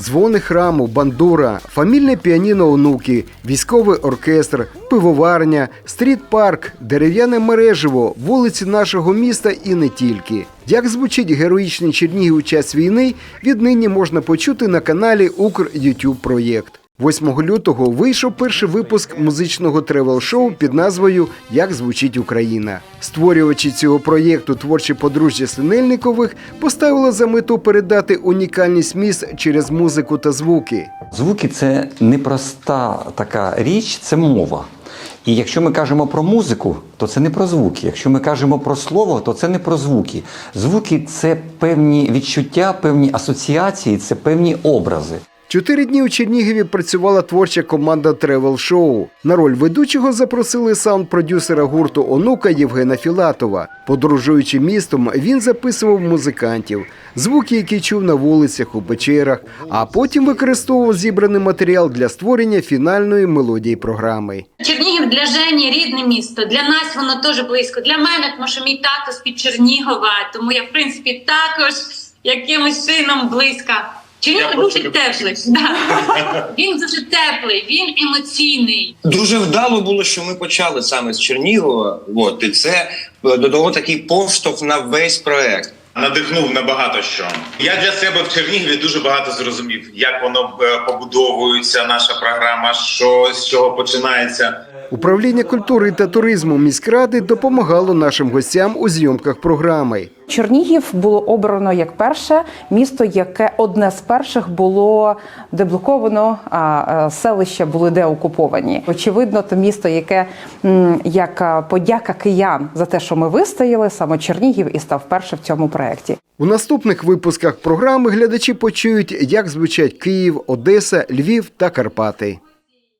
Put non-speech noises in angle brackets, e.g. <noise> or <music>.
Дзвони храму, бандура, фамільне піаніно онуки, військовий оркестр, пивоварня, стріт-парк, дерев'яне мереживо, вулиці нашого міста і не тільки. Як звучить героїчний Чернігів у час війни, віднині можна почути на каналі Укр YouTube проєкт. 8 лютого вийшов перший випуск музичного тревел-шоу під назвою Як звучить Україна. Створювачі цього проєкту творчі подружжя Синельникових поставили за мету передати унікальність міст через музику та звуки. Звуки це непроста така річ, це мова. І якщо ми кажемо про музику, то це не про звуки. Якщо ми кажемо про слово, то це не про звуки. Звуки це певні відчуття, певні асоціації, це певні образи. Чотири дні у Чернігові працювала творча команда Тревел Шоу. На роль ведучого запросили саунд-продюсера гурту Онука Євгена Філатова. Подорожуючи містом, він записував музикантів, звуки, які чув на вулицях, у печерах, а потім використовував зібраний матеріал для створення фінальної мелодії програми. Чернігів для Жені рідне місто. Для нас воно теж близько. Для мене, тому що мій тато з-під Чернігова, тому я в принципі також якимось чином близька. Чернігів Я дуже просто теплий. Да. <laughs> Він дуже теплий, він емоційний. Дуже вдало було, що ми почали саме з Чернігова. От і це е, додало такий поштовх на весь проект. надихнув на багато що. Я для себе в Чернігові дуже багато зрозумів, як воно е, побудовується, наша програма, що з чого починається. Управління культури та туризму міськради допомагало нашим гостям у зйомках програми. Чернігів було обрано як перше місто, яке одне з перших було деблоковано, а селища були деокуповані. Очевидно, то місто, яке як подяка киян за те, що ми вистояли, саме Чернігів і став першим в цьому проєкті. У наступних випусках програми глядачі почують, як звучать Київ, Одеса, Львів та Карпати.